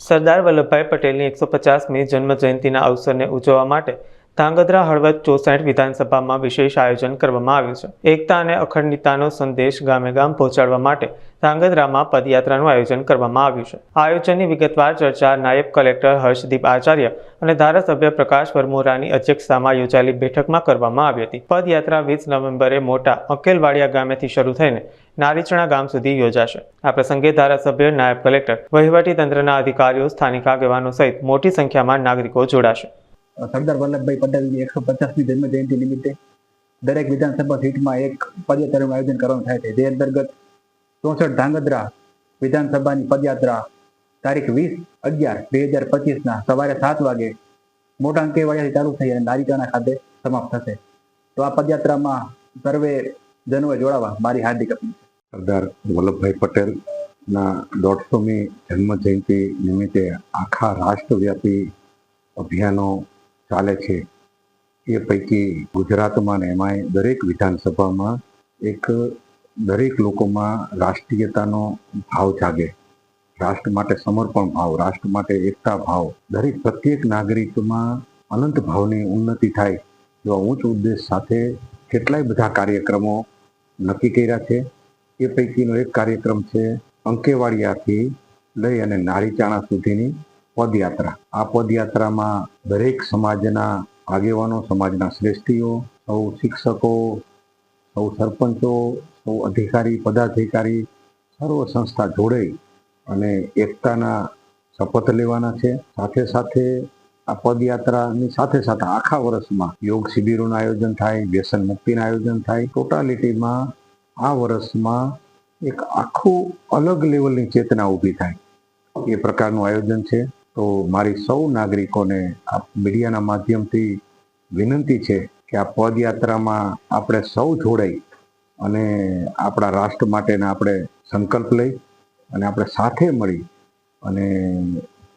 સરદાર વલ્લભભાઈ પટેલની એકસો પચાસમી જન્મ જયંતિના અવસરને ઉજવવા માટે ધાંગધ્રા હળવદ ચોસઠ વિધાનસભામાં વિશેષ આયોજન કરવામાં આવ્યું છે. એકતા અને અખંડિતાનો સંદેશ ગામે ગામ પહોંચાડવા માટે ધાંગધ્રામાં પદયાત્રાનું આયોજન કરવામાં આવ્યું છે. આયોજનની વિગતવાર ચર્ચા નાયબ કલેક્ટર હર્ષદીપ આચાર્ય અને ધારાસભ્ય પ્રકાશ વરમોરાની અધ્યક્ષતામાં યોજાયેલી બેઠકમાં કરવામાં આવી હતી. પદયાત્રા વીસ નવેમ્બરે મોટા અકેલવાડિયા ગામેથી શરૂ થઈને નારીચણા ગામ સુધી યોજાશે. આ પ્રસંગે ધારાસભ્ય નાયબ કલેક્ટર વહીવટી તંત્રના અધિકારીઓ, સ્થાનિક આગેવાનો સહિત મોટી સંખ્યામાં નાગરિકો જોડાશે. સરદાર વલ્લભભાઈ પટેલની એકસો પચાસમી જન્મ જયંતિ નિમિત્તે દરેક વિધાનસભા સીટમાં એક પદયાત્રાનું આયોજન કરવાનું થાય છે. જે અંતર્ગત ચોસઠ ધાંગધ્રા વિધાનસભાની પદયાત્રા તારીખ વીસ અગિયાર બે હજાર પચીસના સવારે સાત વાગે મોટા અંકેવાડિયાથી ચાલુ થઈ અને નારિકાના ખાતે સમાપ્ત થશે. તો આ પદયાત્રામાં સર્વે જનોએ જોડાવા મારી હાર્દિક અપીલ સરદાર વલ્લભભાઈ પટેલના દોઢસોમી જન્મ જયંતિ નિમિત્તે આખા રાષ્ટ્રવ્યાપી અભિયાનો ચાલે છે એ પૈકી ગુજરાતમાં ને એમાંય દરેક વિધાનસભામાં એક દરેક લોકોમાં રાષ્ટ્રીયતાનો ભાવ જાગે. રાષ્ટ્ર માટે સમર્પણ ભાવ, રાષ્ટ્ર માટે એકતા ભાવ, દરેક પ્રત્યેક નાગરિકમાં અનંત ભાવની ઉન્નતિ થાય એવા ઉચ્ચ ઉદ્દેશ સાથે કેટલાય બધા કાર્યક્રમો નક્કી કર્યા છે. એ પૈકીનો એક કાર્યક્રમ છે, અંકેવાડિયાથી લઈ અને નારીચાણા સુધીની પદયાત્રા. આ પદયાત્રામાં દરેક સમાજના આગેવાનો, સમાજના શ્રેષ્ઠીઓ, સૌ શિક્ષકો, સૌ સરપંચો, સૌ અધિકારી, પદાધિકારી, સર્વ સંસ્થા જોડે અને એકતાના શપથ લેવાના છે. સાથે સાથે આ પદયાત્રાની સાથે સાથે આખા વર્ષમાં યોગ શિબિરોનું આયોજન થાય, વ્યસન મુક્તિનું આયોજન થાય. ટોટાલિટીમાં આ વર્ષમાં એક આખું અલગ લેવલની ચેતના ઊભી થાય. એ પ્રકારનું આયોજન છે. તો મારી સૌ નાગરિકોને આ મીડિયાના માધ્યમથી વિનંતી છે કે આ પદયાત્રામાં આપણે સૌ જોડાઈ અને આપણા રાષ્ટ્ર માટેના આપણે સંકલ્પ લઈ અને આપણે સાથે મળી અને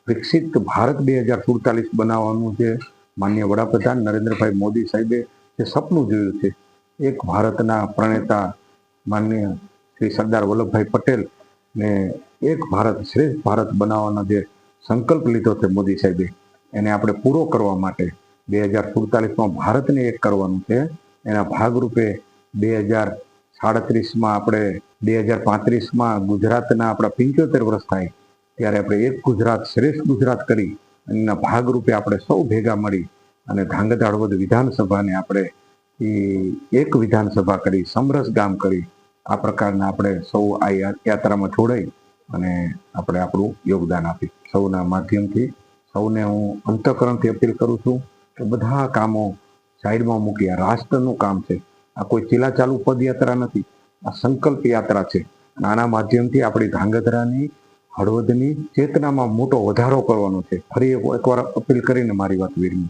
વિકસિત ભારત બે હજાર સુડતાલીસ બનાવવાનું જે માન્ય વડાપ્રધાન નરેન્દ્રભાઈ મોદી સાહેબે જે સપનું જોયું છે, એક ભારતના પ્રણેતા માન્ય શ્રી સરદાર વલ્લભભાઈ પટેલ ને એક ભારત શ્રેષ્ઠ ભારત બનાવવાના જે સંકલ્પ લીધો છે મોદી સાહેબે. એને આપણે પૂરો કરવા માટે બે હજાર સુડતાલીસમાં ભારતને એક કરવાનું છે. એના ભાગરૂપે બે હજાર સાડત્રીસમાં આપણે બે હજાર પાંત્રીસમાં ગુજરાતના આપણા પંચોતેર વર્ષ થાય ત્યારે આપણે એક ગુજરાત શ્રેષ્ઠ ગુજરાત કરી એના ભાગરૂપે આપણે સૌ ભેગા મળી અને ધાંગધ્રા હળવદ વિધાનસભાને આપણે એ એક વિધાનસભા કરી, સમરસ ગામ કરી. આ પ્રકારના આપણે સૌ આ યાત્રામાં જોડાઈ અને આપણે આપણું યોગદાન આપી સૌના માધ્યમથી, સૌને હું અંતઃકરણથી અપીલ કરું છું કે બધા કામો સાઈડમાં મૂકી, આ રાષ્ટ્રનું કામ છે. આ કોઈ ચીલાચાલુ પદયાત્રા નથી, આ સંકલ્પ યાત્રા છે. આના માધ્યમથી આપણી ધાંગધ્રાની, હળવદની ચેતનામાં મોટો વધારો કરવાનો છે. ફરી એક- એકવાર અપીલ કરીને મારી વાત વિરમી